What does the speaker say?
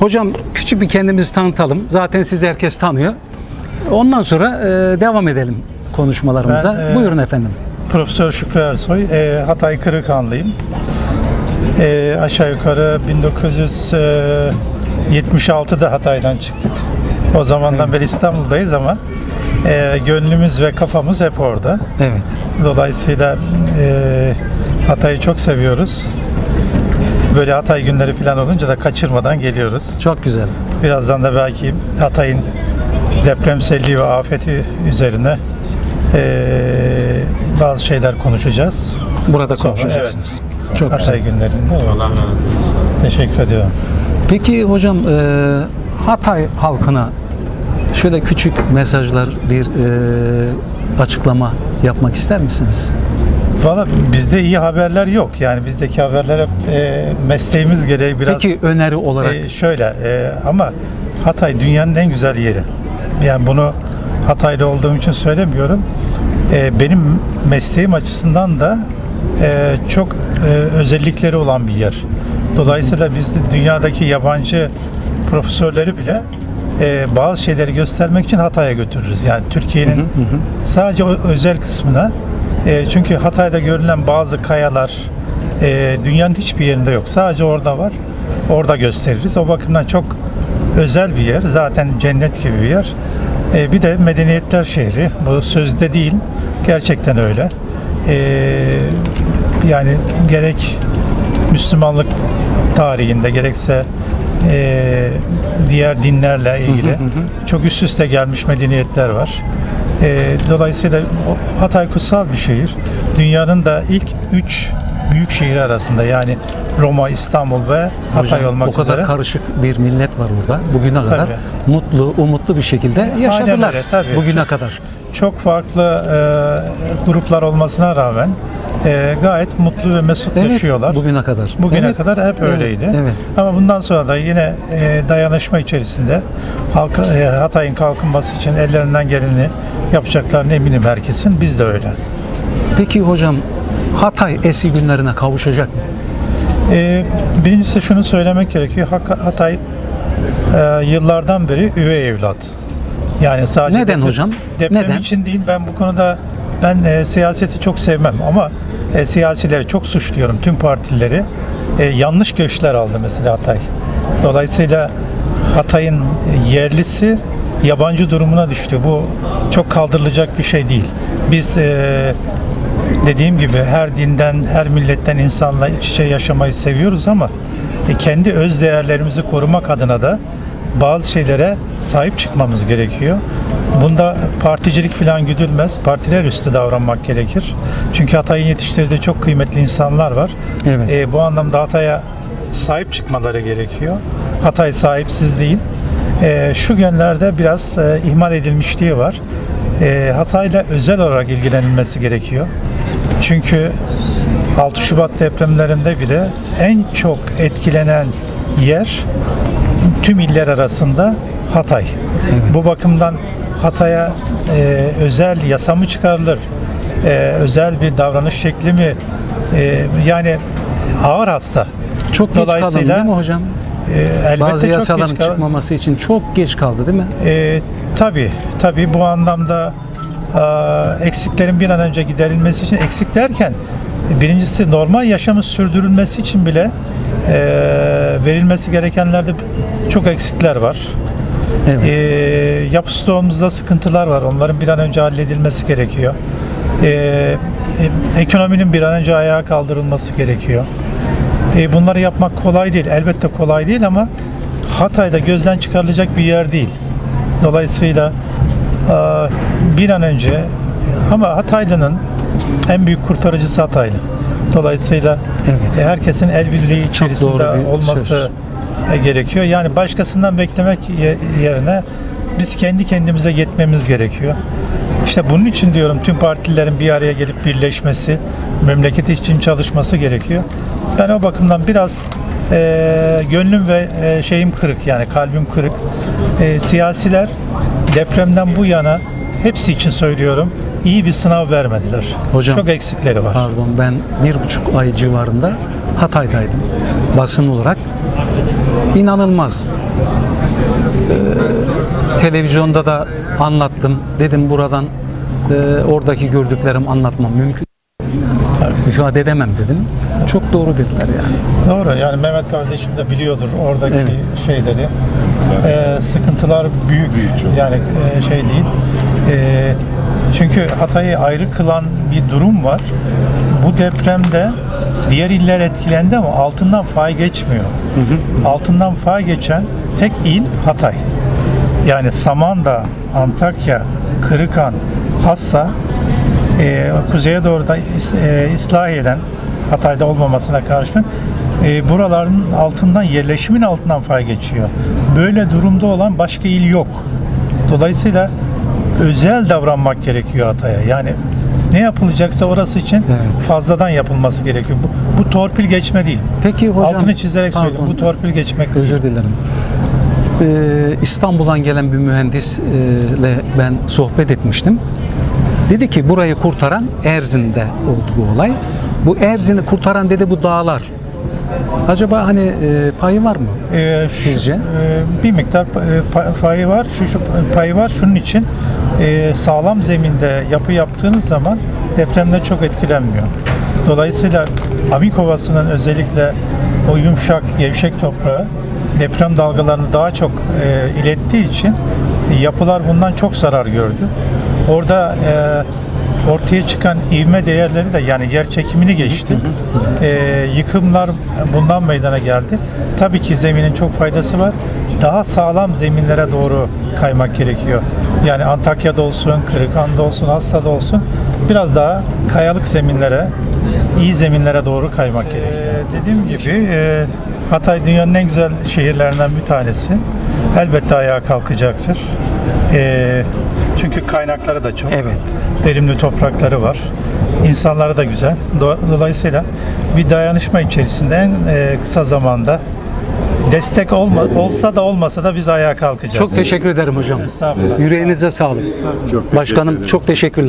Hocam küçük bir kendimizi tanıtalım. Zaten sizi herkes tanıyor. Ondan sonra e, devam edelim konuşmalarımıza. Ben, e, Buyurun efendim. Profesör Şükrü Ersoy, e, Hatay Kırıkhanlıyım. E, aşağı yukarı 1976'da Hatay'dan çıktık. O zamandan beri İstanbul'dayız ama e, gönlümüz ve kafamız hep orada. Evet. Dolayısıyla e, Hatay'ı çok seviyoruz. Böyle Hatay günleri falan olunca da kaçırmadan geliyoruz. Çok güzel. Birazdan da belki Hatay'ın depremselliği ve afeti üzerine e, bazı şeyler konuşacağız. Burada Sonra, konuşacaksınız. Çok güzel. Hatay günlerinde. Allah Teşekkür ediyorum. Peki hocam e, Hatay halkına şöyle küçük mesajlar bir e, açıklama yapmak ister misiniz? Valla bizde iyi haberler yok. Yani bizdeki haberler hep e, mesleğimiz gereği biraz Peki öneri olarak e, şöyle e, ama Hatay dünyanın en güzel yeri. Yani bunu Hataylı olduğum için söylemiyorum. E, benim mesleğim açısından da e, çok e, özellikleri olan bir yer. Dolayısıyla biz de dünyadaki yabancı profesörleri bile e, bazı şeyleri göstermek için Hatay'a götürürüz. Yani Türkiye'nin sadece o özel kısmına e, çünkü Hatay'da görülen bazı kayalar e, dünyanın hiçbir yerinde yok. Sadece orada var. Orada gösteririz. O bakımdan çok özel bir yer. Zaten cennet gibi bir yer. E, bir de medeniyetler şehri. Bu sözde değil. Gerçekten öyle. E, yani gerek Müslümanlık tarihinde gerekse e, diğer dinlerle ilgili çok üst üste gelmiş medeniyetler var. E, dolayısıyla Hatay kutsal bir şehir. Dünyanın da ilk üç büyük şehir arasında yani Roma, İstanbul ve Hatay hocam, olmak o kadar üzere. karışık bir millet var orada. Bugüne kadar Tabii. mutlu, umutlu bir şekilde yaşadılar. öyle, tabii. Bugüne kadar. Çok farklı e, gruplar olmasına rağmen e, gayet mutlu ve mesut Evet, yaşıyorlar. Bugüne kadar. Bugüne Evet. kadar hep Evet, öyleydi. Evet. Ama bundan sonra da yine e, dayanışma içerisinde halk, e, Hatay'ın kalkınması için ellerinden geleni yapacaklarına eminim herkesin. Biz de öyle. Peki hocam Hatay eski günlerine kavuşacak mı? E, birincisi şunu söylemek gerekiyor. Hatay e, yıllardan beri üvey evlat. Yani sadece Neden deprem- hocam? Deprem Neden? için değil. Ben bu konuda ben e, siyaseti çok sevmem ama e, siyasileri çok suçluyorum tüm partileri. E, yanlış göçler aldı mesela Hatay. Dolayısıyla Hatay'ın yerlisi yabancı durumuna düştü. Bu çok kaldırılacak bir şey değil. Biz e, dediğim gibi her dinden, her milletten insanla iç içe yaşamayı seviyoruz ama e, kendi öz değerlerimizi korumak adına da bazı şeylere sahip çıkmamız gerekiyor. Bunda particilik falan güdülmez. Partiler üstü davranmak gerekir. Çünkü Hatay'ın yetiştirdiği çok kıymetli insanlar var. Evet. E, bu anlamda Hatay'a sahip çıkmaları gerekiyor. Hatay sahipsiz değil. E, şu günlerde biraz e, ihmal edilmişliği var. E, Hatay'la özel olarak ilgilenilmesi gerekiyor. Çünkü 6 Şubat depremlerinde bile en çok etkilenen yer tüm iller arasında Hatay. Bu bakımdan Hatay'a e, özel yasa mı çıkarılır? E, özel bir davranış şekli mi? E, yani ağır hasta. Çok geç kaldı Dolayısıyla- değil mi hocam? E, elbette Bazı çok yasaların çıkmaması için çok geç kaldı değil mi? e, tabii, tabii bu anlamda e, eksiklerin bir an önce giderilmesi için eksik derken birincisi normal yaşamın sürdürülmesi için bile e, verilmesi gerekenlerde çok eksikler var. Evet. E, yapı stoğumuzda sıkıntılar var. Onların bir an önce halledilmesi gerekiyor. E, e, ekonominin bir an önce ayağa kaldırılması gerekiyor. E, bunları yapmak kolay değil. Elbette kolay değil ama Hatay'da gözden çıkarılacak bir yer değil. Dolayısıyla e, bir an önce ama Hataylı'nın en büyük kurtarıcısı Hataylı. Dolayısıyla Evet. e, herkesin el birliği içerisinde olması söz. Gerekiyor. Yani başkasından beklemek ye- yerine biz kendi kendimize yetmemiz gerekiyor. İşte bunun için diyorum tüm partilerin bir araya gelip birleşmesi, memleket için çalışması gerekiyor. Ben o bakımdan biraz e, gönlüm ve e, şeyim kırık yani kalbim kırık. E, siyasiler depremden bu yana hepsi için söylüyorum iyi bir sınav vermediler. Hocam, Çok eksikleri var. Pardon ben bir buçuk ay civarında Hatay'daydım basın olarak. İnanılmaz. Ee, televizyonda da anlattım. Dedim buradan e, oradaki gördüklerim anlatmam mümkün. Müşahede edemem dedim. Çok doğru dediler yani. Doğru. Yani Mehmet kardeşim de biliyordur oradaki Evet. şeyleri. Ee, sıkıntılar büyük. Yani e, şey değil. Ee, çünkü Hatay'ı ayrı kılan bir durum var. Bu depremde diğer iller etkilendi ama altından fay geçmiyor. Altından fay geçen tek il Hatay. Yani Samandağ, Antakya, Kırıkan, Hassa e, kuzeye doğru da e, İslahiye'den Hatay'da olmamasına karşın e, buraların altından yerleşimin altından fay geçiyor. Böyle durumda olan başka il yok. Dolayısıyla özel davranmak gerekiyor Hatay'a. Yani ne yapılacaksa orası için Evet. fazladan yapılması gerekiyor. Bu, bu torpil geçme değil. Peki hocam Altını çizerek Pardon. söylüyorum. Bu torpil geçmek değil. Özür dilerim. Ee, İstanbul'dan gelen bir mühendisle ben sohbet etmiştim. Dedi ki burayı kurtaran Erzin'de oldu bu olay. Bu Erzin'i kurtaran dedi bu dağlar. Acaba hani e, payı var mı? Şu- Sizce? e, bir miktar e, pa- payı var. Şu, şu payı var. Şunun için e, sağlam zeminde yapı yaptığınız zaman depremde çok etkilenmiyor. Dolayısıyla Amik Ovası'nın özellikle o yumuşak, gevşek toprağı deprem dalgalarını daha çok e, ilettiği için yapılar bundan çok zarar gördü. Orada e, ortaya çıkan ivme değerleri de yani yer çekimini geçti. Ee, yıkımlar bundan meydana geldi. Tabii ki zeminin çok faydası var. Daha sağlam zeminlere doğru kaymak gerekiyor. Yani Antakya'da olsun, Kırıkhan'da olsun, Hasta'da olsun biraz daha kayalık zeminlere, iyi zeminlere doğru kaymak gerekiyor. Ee, dediğim gibi e, Hatay dünyanın en güzel şehirlerinden bir tanesi. Elbette ayağa kalkacaktır. Ee, çünkü kaynakları da çok Evet. verimli toprakları var. İnsanları da güzel. Do- Dolayısıyla bir dayanışma içerisinde en e, kısa zamanda destek olma, olsa da olmasa da biz ayağa kalkacağız. Çok teşekkür ederim hocam. Estağfurullah. Yüreğinize sağlık. Çok teşekkür Başkanım çok teşekkürler.